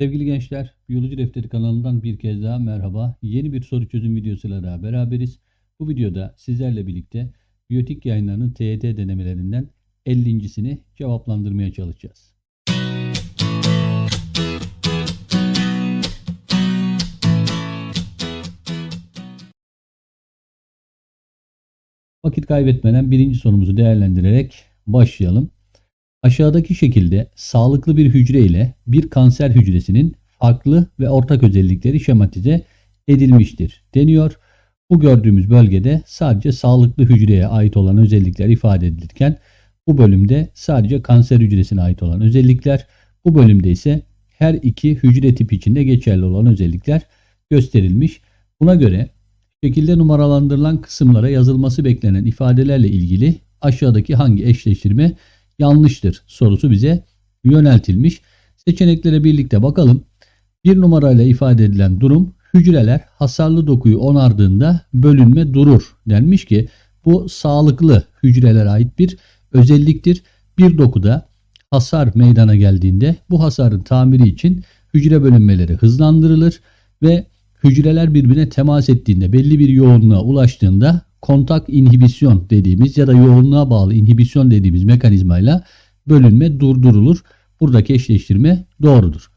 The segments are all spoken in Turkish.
Sevgili gençler, Biyoloji Defteri kanalından bir kez daha merhaba. Yeni bir soru çözüm videosuyla daha beraberiz. Bu videoda sizlerle birlikte biyotik yayınlarının TYT denemelerinden 50.sini cevaplandırmaya çalışacağız. Vakit kaybetmeden birinci sorumuzu değerlendirerek başlayalım. Aşağıdaki şekilde sağlıklı bir hücre ile bir kanser hücresinin farklı ve ortak özellikleri şematize edilmiştir deniyor. Bu gördüğümüz bölgede sadece sağlıklı hücreye ait olan özellikler ifade edilirken bu bölümde sadece kanser hücresine ait olan özellikler, bu bölümde ise her iki hücre tipi içinde geçerli olan özellikler gösterilmiş. Buna göre şekilde numaralandırılan kısımlara yazılması beklenen ifadelerle ilgili aşağıdaki hangi eşleştirme yanlıştır sorusu bize yöneltilmiş. Seçeneklere birlikte bakalım. Bir numarayla ifade edilen durum hücreler hasarlı dokuyu onardığında bölünme durur denmiş ki bu sağlıklı hücrelere ait bir özelliktir. Bir dokuda hasar meydana geldiğinde bu hasarın tamiri için hücre bölünmeleri hızlandırılır ve hücreler birbirine temas ettiğinde belli bir yoğunluğa ulaştığında kontak inhibisyon dediğimiz ya da yoğunluğa bağlı inhibisyon dediğimiz mekanizmayla bölünme durdurulur. Buradaki eşleştirme doğrudur.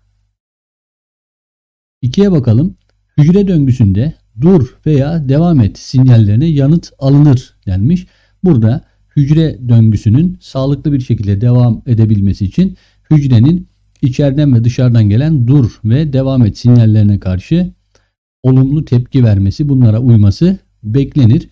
İkiye bakalım. Hücre döngüsünde dur veya devam et sinyallerine yanıt alınır denmiş. Burada hücre döngüsünün sağlıklı bir şekilde devam edebilmesi için hücrenin içeriden ve dışarıdan gelen dur ve devam et sinyallerine karşı olumlu tepki vermesi, bunlara uyması beklenir.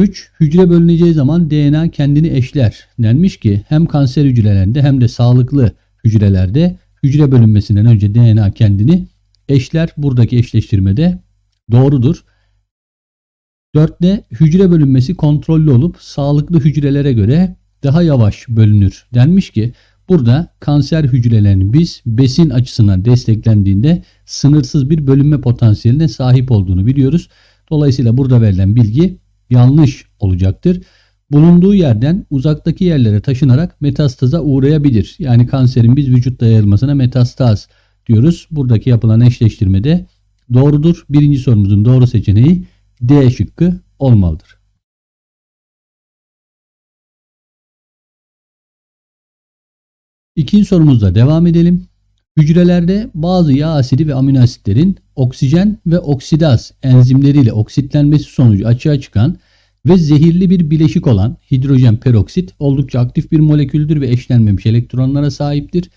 3. Hücre bölüneceği zaman DNA kendini eşler. Denmiş ki hem kanser hücrelerinde hem de sağlıklı hücrelerde hücre bölünmesinden önce DNA kendini eşler. Buradaki eşleştirme de doğrudur. 4'te hücre bölünmesi kontrollü olup sağlıklı hücrelere göre daha yavaş bölünür. Denmiş ki burada kanser hücrelerinin biz besin açısından desteklendiğinde sınırsız bir bölünme potansiyeline sahip olduğunu biliyoruz. Dolayısıyla burada verilen bilgi yanlış olacaktır. Bulunduğu yerden uzaktaki yerlere taşınarak metastaza uğrayabilir. Yani kanserin biz vücutta yayılmasına metastaz diyoruz. Buradaki yapılan eşleştirme de doğrudur. Birinci sorumuzun doğru seçeneği D şıkkı olmalıdır. İkinci sorumuzla devam edelim. Hücrelerde bazı yağ asidi ve amino asitlerin oksijen ve oksidaz enzimleriyle oksitlenmesi sonucu açığa çıkan ve zehirli bir bileşik olan hidrojen peroksit oldukça aktif bir moleküldür ve eşlenmemiş elektronlara sahiptir.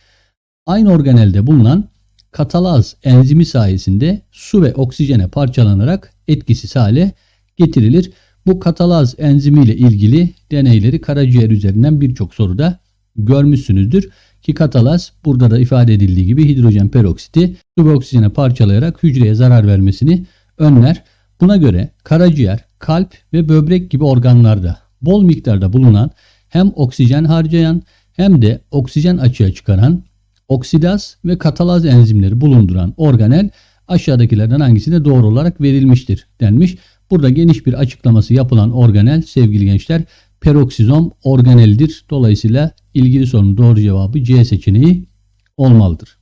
Aynı organelde bulunan katalaz enzimi sayesinde su ve oksijene parçalanarak etkisiz hale getirilir. Bu katalaz enzimiyle ilgili deneyleri karaciğer üzerinden birçok soruda görmüşsünüzdür. Ki katalaz burada da ifade edildiği gibi hidrojen peroksiti su ve oksijene parçalayarak hücreye zarar vermesini önler. Buna göre karaciğer, kalp ve böbrek gibi organlarda bol miktarda bulunan hem oksijen harcayan hem de oksijen açığa çıkaran oksidaz ve katalaz enzimleri bulunduran organel aşağıdakilerden hangisine doğru olarak verilmiştir denmiş. Burada geniş bir açıklaması yapılan organel sevgili gençler peroksizom organelidir. Dolayısıyla ilgili sorunun doğru cevabı C seçeneği olmalıdır.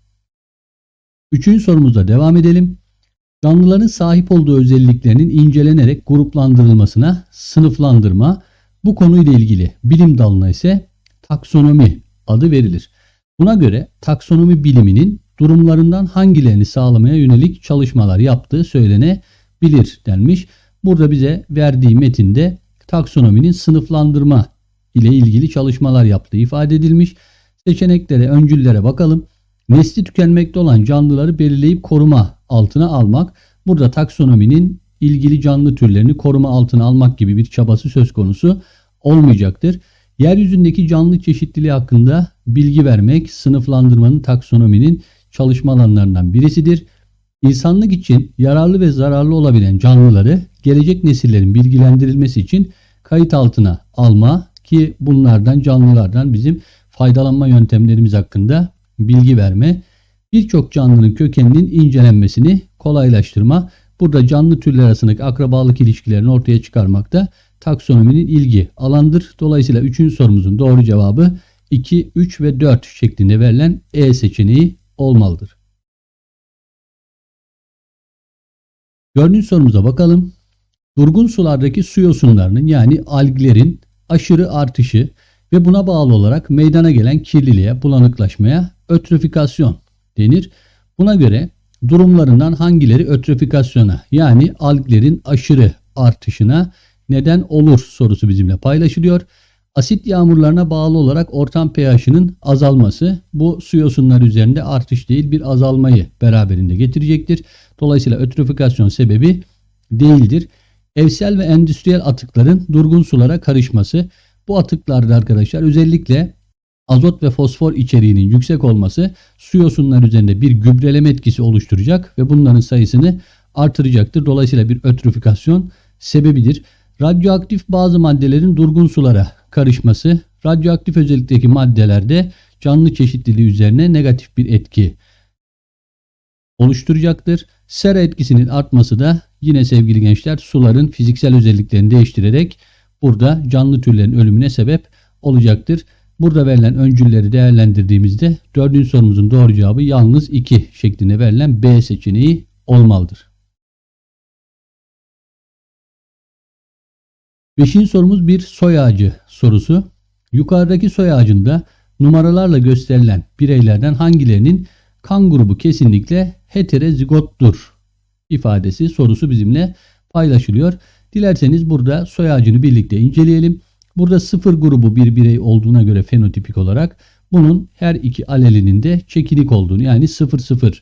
Üçüncü sorumuzda devam edelim. Canlıların sahip olduğu özelliklerinin incelenerek gruplandırılmasına sınıflandırma, bu konuyla ilgili bilim dalına ise taksonomi adı verilir. Buna göre taksonomi biliminin durumlarından hangilerini sağlamaya yönelik çalışmalar yaptığı söylenebilir denmiş. Burada bize verdiği metinde taksonominin sınıflandırma ile ilgili çalışmalar yaptığı ifade edilmiş. Seçeneklere, öncüllere bakalım. Nesli tükenmekte olan canlıları belirleyip koruma altına almak. Burada taksonominin ilgili canlı türlerini koruma altına almak gibi bir çabası söz konusu olmayacaktır. Yeryüzündeki canlı çeşitliliği hakkında bilgi vermek sınıflandırmanın taksonominin çalışma alanlarından birisidir. İnsanlık için yararlı ve zararlı olabilen canlıları gelecek nesillerin bilgilendirilmesi için kayıt altına alma ki bunlardan canlılardan bizim faydalanma yöntemlerimiz hakkında bilgi verme, birçok canlının kökeninin incelenmesini kolaylaştırma, burada canlı türler arasındaki akrabalık ilişkilerini ortaya çıkarmakta taksonominin ilgi alandır. Dolayısıyla 3. sorumuzun doğru cevabı 2, 3 ve 4 şeklinde verilen E seçeneği olmalıdır. Dördüncü sorumuza bakalım. Durgun sulardaki su yosunlarının yani alglerin aşırı artışı ve buna bağlı olarak meydana gelen kirliliğe, bulanıklaşmaya ötrofikasyon denir. Buna göre durumlarından hangileri ötrofikasyona yani alglerin aşırı artışına neden olur sorusu bizimle paylaşılıyor. Asit yağmurlarına bağlı olarak ortam pH'inin azalması bu su yosunları üzerinde artış değil bir azalmayı beraberinde getirecektir. Dolayısıyla ötrofikasyon sebebi değildir. Evsel ve endüstriyel atıkların durgun sulara karışması. Bu atıklarda arkadaşlar özellikle azot ve fosfor içeriğinin yüksek olması su yosunlar üzerinde bir gübreleme etkisi oluşturacak ve bunların sayısını artıracaktır. Dolayısıyla bir ötrofikasyon sebebidir. Radyoaktif bazı maddelerin durgun sulara karışması, radyoaktif özellikteki maddelerde canlı çeşitliliği üzerine negatif bir etki oluşturacaktır. Sera etkisinin artması da yine sevgili gençler suların fiziksel özelliklerini değiştirerek burada canlı türlerin ölümüne sebep olacaktır. Burada verilen öncülleri değerlendirdiğimizde dördüncü sorumuzun doğru cevabı yalnız 2 şeklinde verilen B seçeneği olmalıdır. Beşinci sorumuz bir soy ağacı sorusu. Yukarıdaki soy ağacında numaralarla gösterilen bireylerden hangilerinin kan grubu kesinlikle heterozigottur ifadesi sorusu bizimle paylaşılıyor. Dilerseniz burada soy ağacını birlikte inceleyelim. Burada sıfır grubu bir birey olduğuna göre fenotipik olarak bunun her iki alelinin de çekinik olduğunu yani 0-0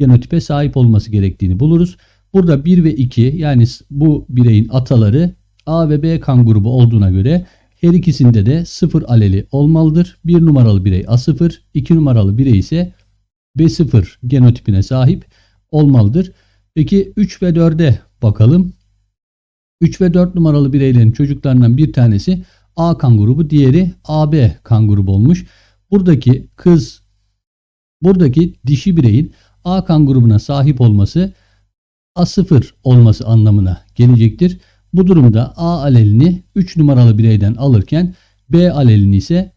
genotipe sahip olması gerektiğini buluruz. Burada 1 ve 2 yani bu bireyin ataları A ve B kan grubu olduğuna göre her ikisinde de 0 aleli olmalıdır. 1 numaralı birey A0, 2 numaralı birey ise B0 genotipine sahip olmalıdır. Peki 3 ve 4'e bakalım. 3 ve 4 numaralı bireylerin çocuklarından bir tanesi A kan grubu, diğeri AB kan grubu olmuş. Buradaki kız, buradaki dişi bireyin A kan grubuna sahip olması A0 olması anlamına gelecektir. Bu durumda A alelini 3 numaralı bireyden alırken B alelini ise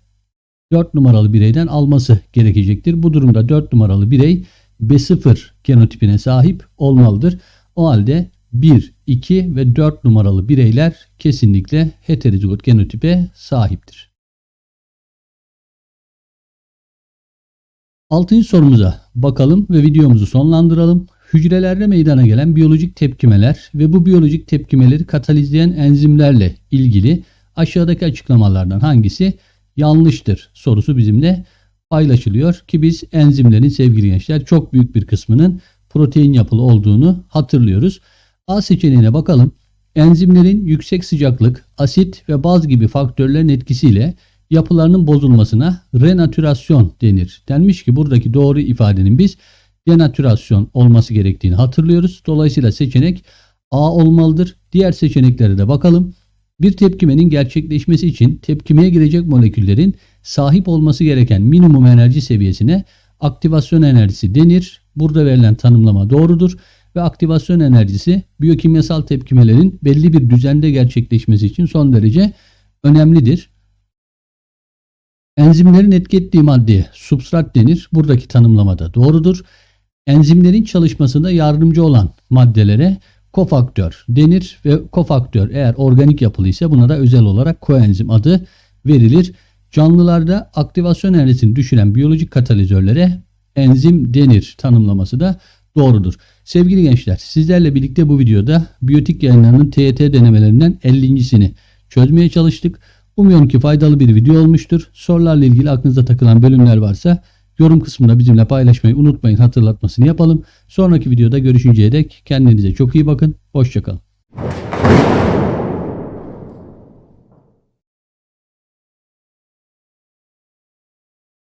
4 numaralı bireyden alması gerekecektir. Bu durumda 4 numaralı birey B0 genotipine sahip olmalıdır. O halde 1, 2 ve 4 numaralı bireyler kesinlikle heterozigot genotipe sahiptir. Altıncı sorumuza bakalım ve videomuzu sonlandıralım. Hücrelerde meydana gelen biyolojik tepkimeler ve bu biyolojik tepkimeleri katalizleyen enzimlerle ilgili aşağıdaki açıklamalardan hangisi yanlıştır sorusu bizimle paylaşılıyor ki biz enzimlerin sevgili gençler çok büyük bir kısmının protein yapılı olduğunu hatırlıyoruz. A seçeneğine bakalım. Enzimlerin yüksek sıcaklık, asit ve baz gibi faktörlerin etkisiyle yapılarının bozulmasına renatürasyon denir. Denmiş ki buradaki doğru ifadenin biz denatürasyon olması gerektiğini hatırlıyoruz. Dolayısıyla seçenek A olmalıdır. Diğer seçeneklere de bakalım. Bir tepkimenin gerçekleşmesi için tepkimeye girecek moleküllerin sahip olması gereken minimum enerji seviyesine aktivasyon enerjisi denir. Burada verilen tanımlama doğrudur ve aktivasyon enerjisi biyokimyasal tepkimelerin belli bir düzende gerçekleşmesi için son derece önemlidir. Enzimlerin etki ettiği maddeye substrat denir. Buradaki tanımlama da doğrudur. Enzimlerin çalışmasında yardımcı olan maddelere kofaktör denir ve kofaktör eğer organik yapılı ise buna da özel olarak koenzim adı verilir. Canlılarda aktivasyon enerjisini düşüren biyolojik katalizörlere enzim denir tanımlaması da doğrudur. Sevgili gençler sizlerle birlikte bu videoda biyotik yayınlarının TET denemelerinden 50.sini çözmeye çalıştık. Umuyorum ki faydalı bir video olmuştur. Sorularla ilgili aklınıza takılan bölümler varsa yorum kısmında bizimle paylaşmayı unutmayın hatırlatmasını yapalım. Sonraki videoda görüşünceye dek kendinize çok iyi bakın. Hoşçakalın.